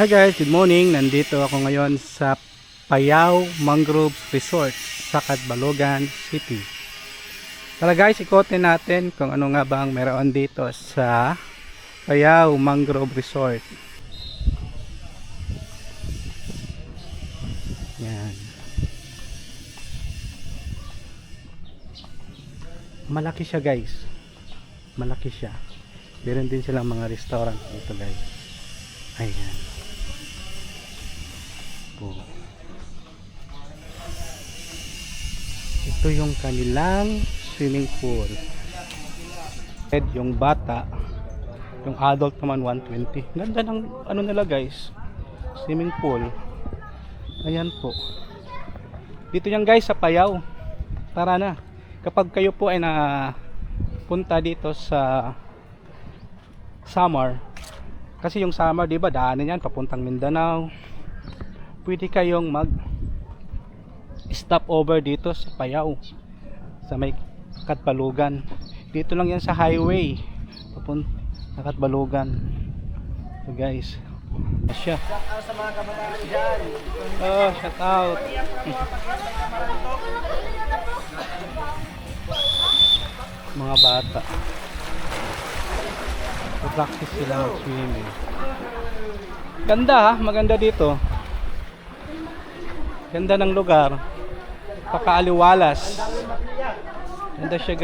Hi guys, good morning. Nandito ako ngayon sa Payao Mangrove Resort sa Catbalogan City. Tara guys, ikotin natin kung ano nga ba ang meron dito sa Payao Mangrove Resort. Yan. Malaki siya guys. Malaki siya. Meron din silang mga restaurant dito guys. Ayan. Po. Ito yung kanilang swimming pool. Ed yung bata, yung adult naman 120. Ganda ng ano nila guys. Swimming pool. Ayan po. Dito yan guys sa Payao. Tara na. Kapag kayo po ay na punta dito sa summer kasi yung summer di ba daanan yan papuntang Mindanao pwede kayong mag stop over dito sa Payao sa may Katbalugan. Dito lang yan sa highway papunt sa Katbalugan. So guys siya. Sa mga kabataan dyan. oh shout out mga bata. Practice sila mag swimming ganda ha? Maganda dito ganda ng lugar. Pakaaliwalas. Ganda siya